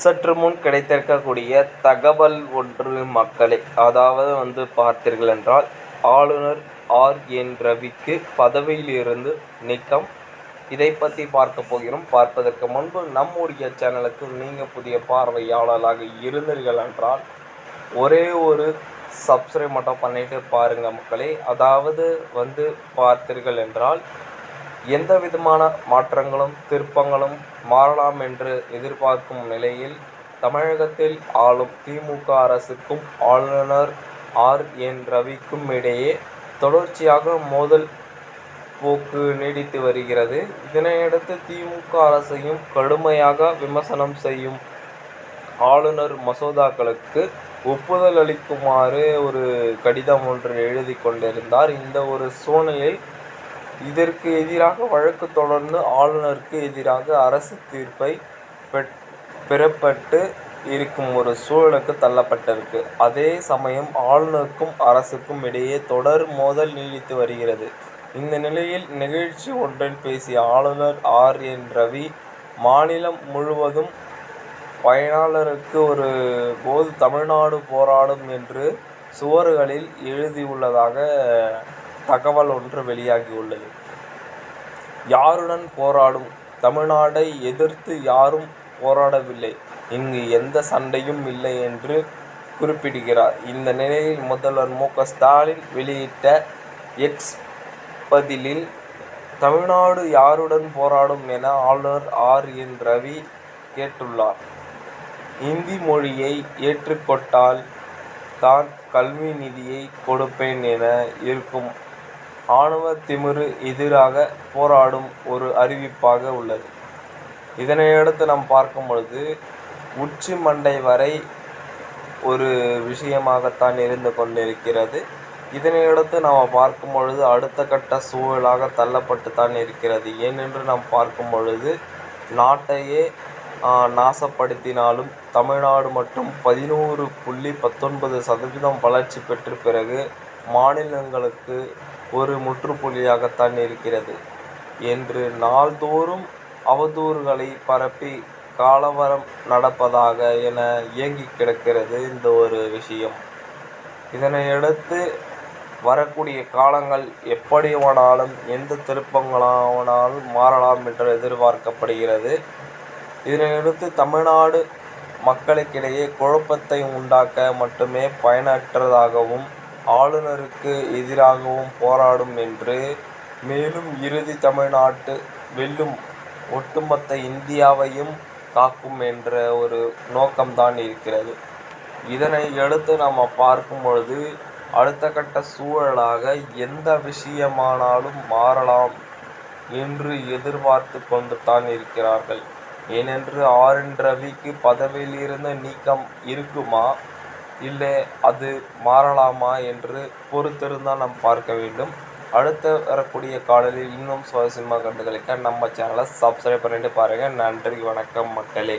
சற்று முன் கிடைத்திருக்கக்கூடிய தகவல் ஒன்று மக்களே. அதாவது வந்து பார்த்தீர்கள் என்றால் ஆளுநர் ஆர். என். ரவிக்கு பதவியில் இருந்து நீக்கம். இதை பற்றி பார்க்க போகிறோம். பார்ப்பதற்கு முன்பு நம்முடைய சேனலுக்கு நீங்கள் புதிய பார்வையாளராக இருந்தீர்கள் என்றால் ஒரே ஒரு சப்ஸ்கிரைப் மட்டும் பண்ணிட்டு பாருங்கள் மக்களே. அதாவது வந்து பார்த்தீர்கள் என்றால் எந்த விதமான மாற்றங்களும் திருப்பங்களும் மாறலாம் என்று எதிர்பார்க்கும் நிலையில் தமிழகத்தில் ஆளும் திமுக அரசுக்கும் ஆளுநர் ஆர். என். ரவிக்கும் இடையே தொடர்ச்சியாக மோதல் போக்கு நீடித்து வருகிறது. இதனையடுத்து திமுக அரசையும் கடுமையாக விமர்சனம் செய்யும் ஆளுநர் மசோதாக்களுக்கு ஒப்புதல் அளிக்குமாறு ஒரு கடிதம் ஒன்று எழுதி கொண்டிருந்தார். இந்த ஒரு சூழ்நிலையில் இதற்கு எதிராக வழக்கு தொடர்ந்து ஆளுநருக்கு எதிராக அரசு தீர்ப்பை பெறப்பட்டு இருக்கும் ஒரு சூழலுக்கு தள்ளப்பட்டிருக்கு. அதே சமயம் ஆளுநருக்கும் அரசுக்கும் இடையே தொடர் மோதல் நீடித்து வருகிறது. இந்த நிலையில் நிகழ்ச்சி ஒன்றில் பேசிய ஆளுநர் ஆர். என். ரவி மாநிலம் முழுவதும் பயனாளருக்கு ஒரு போது தமிழ்நாடு போராடும் என்று சுவர்களில் எழுதியுள்ளதாக தகவல் ஒன்று வெளியாகியுள்ளது யாருடன் போராடும்? தமிழ்நாடை எதிர்த்து யாரும் போராடவில்லை. இங்கு எந்த சண்டையும் இல்லை என்று குறிப்பிடுகிறார். இந்த நிலையில் முதல்வர் மு. க. ஸ்டாலின் வெளியிட்ட எக்ஸ் பதிலில் தமிழ்நாடு யாருடன் போராடும் என ஆளுநர் ஆர். என். ரவி கேட்டுள்ளார். இந்தி மொழியை ஏற்றுக்கொண்டால் தான் கல்வி நிதியை கொடுப்பேன் என இருக்கும். ஆணவ திமிரு எதிராக போராடும் ஒரு அறிவிப்பாக உள்ளது. இதனையடுத்து நாம் பார்க்கும் பொழுது உச்சி மண்டை வரை ஒரு விஷயமாகத்தான் இருந்து கொண்டிருக்கிறது. இதனையடுத்து நாம் பார்க்கும் பொழுது அடுத்த கட்ட சூழலாக தள்ளப்பட்டு தான் இருக்கிறது. ஏனென்று நாம் பார்க்கும் பொழுது நாட்டையே நாசப்படுத்தினாலும் தமிழ்நாடு மட்டும் பதினோரு புள்ளி பத்தொன்பது சதவீதம் வளர்ச்சி பெற்ற பிறகு மாநிலங்களுக்கு ஒரு முற்றுப்புள்ளியாகத்தான் இருக்கிறது என்று நாள்தோறும் அவதூறுகளை பரப்பி கலவரம் நடப்பதாக என இயங்கி கிடக்கிறது இந்த ஒரு விஷயம். இதனையடுத்து வரக்கூடிய காலங்கள் எப்படி வேணாலும் எந்த திருப்பங்களானாலும் மாறலாம் என்று எதிர்பார்க்கப்படுகிறது. இதனையடுத்து தமிழ்நாடு மக்களுக்கிடையே குழப்பத்தை உண்டாக்க மட்டுமே பயனற்றதாகவும் ஆளுநருக்கு எதிராகவும் போராடும் என்று மேலும் இறுதி தமிழ்நாட்டு வெல்லும் ஒட்டுமொத்த இந்தியாவையும் காக்கும் என்ற ஒரு நோக்கம்தான் இருக்கிறது. இதனை எடுத்து நம்ம பார்க்கும் பொழுது அடுத்த கட்ட சூழலாக எந்த விஷயமானாலும் மாறலாம் என்று எதிர்பார்த்து கொண்டு தான் இருக்கிறார்கள். ஏனென்று ஆர் என் ரவிக்கு பதவியிலிருந்து நீக்கம் இருக்குமா? இல்லை அது மாறலாமா என்று பொறுத்திருந்தால் நாம் பார்க்க வேண்டும். அடுத்து வரக்கூடிய காணொலியில் இன்னும் சுவாரஸ்யமாக கண்டுகளிக்க நம்ம சேனலை சப்ஸ்கிரைப் பண்ணிட்டு பாருங்கள் நன்றி வணக்கம் மக்களே.